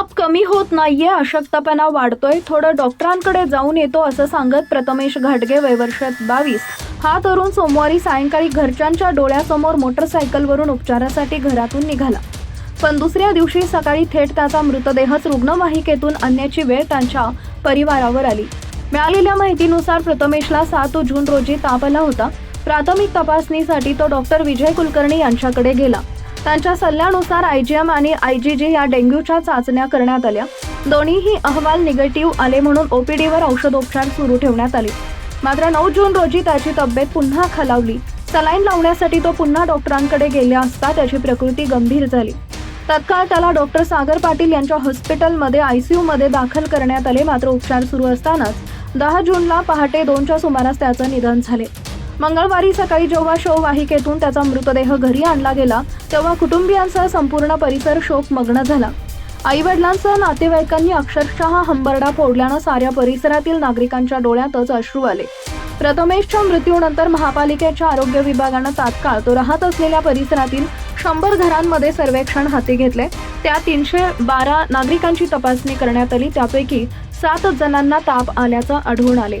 ताप कमी होत नाहीये अशक्तपणा वाढतोय. थोडं डॉक्टरांकडे जाऊन येतो असं सांगत प्रथमेश घाटगे वयवर्षात बावीस. हा तरुण सोमवारी सायंकाळी घरच्यांच्या डोळ्यासमोर मोटरसायकलवरून उपचारासाठी घरातून निघाला. पण दुसऱ्या दिवशी सकाळी थेट त्याचा मृतदेहच रुग्णवाहिकेतून आणण्याची वेळ त्यांच्या परिवारावर आली. मिळालेल्या माहितीनुसार प्रथमेशला सात जून रोजी ताप आला होता. प्राथमिक तपासणीसाठी तो डॉक्टर विजय कुलकर्णी यांच्याकडे गेला. त्यांच्या सल्ल्यानुसार आयजीएम आणि आयजीजी या डेंग्यूच्या चाचण्या करण्यात आल्या. दोन्हीही अहवाल निगेटिव्ह आले म्हणून ओपीडीवर औषधोपचार सुरू ठेवण्यात आले. मात्र नऊ जून रोजी त्याची तब्येत पुन्हा खालावली. सलाईन लावण्यासाठी तो पुन्हा डॉक्टरांकडे गेला असता त्याची प्रकृती गंभीर झाली. तत्काळ त्याला डॉक्टर सागर पाटील यांच्या हॉस्पिटलमध्ये आयसीयूमध्ये दाखल करण्यात आले. मात्र उपचार सुरू असतानाच दहा जूनला पहाटे दोनच्या सुमारास त्याचं निधन झाले. मंगळवारी सकाळी जेव्हा शववाहिकेतून त्याचा मृतदेह घरी आणला गेला तेव्हा कुटुंबियांसह संपूर्ण परिसर शोकमग्न झाला. आई वडिलांसह नातेवाईकांनी अक्षरशः हंबरडा फोडल्यानं साऱ्या परिसरातील नागरिकांच्या डोळ्यातच अश्रू आले. प्रथमेशच्या मृत्यूनंतर महापालिकेच्या आरोग्य विभागानं तात्काळ तो राहत असलेल्या परिसरातील शंभर घरांमध्ये सर्वेक्षण हाती घेतले. त्या तीनशे बारा नागरिकांची तपासणी करण्यात आली त्यापैकी सात जणांना ताप आल्याचं आढळून आले.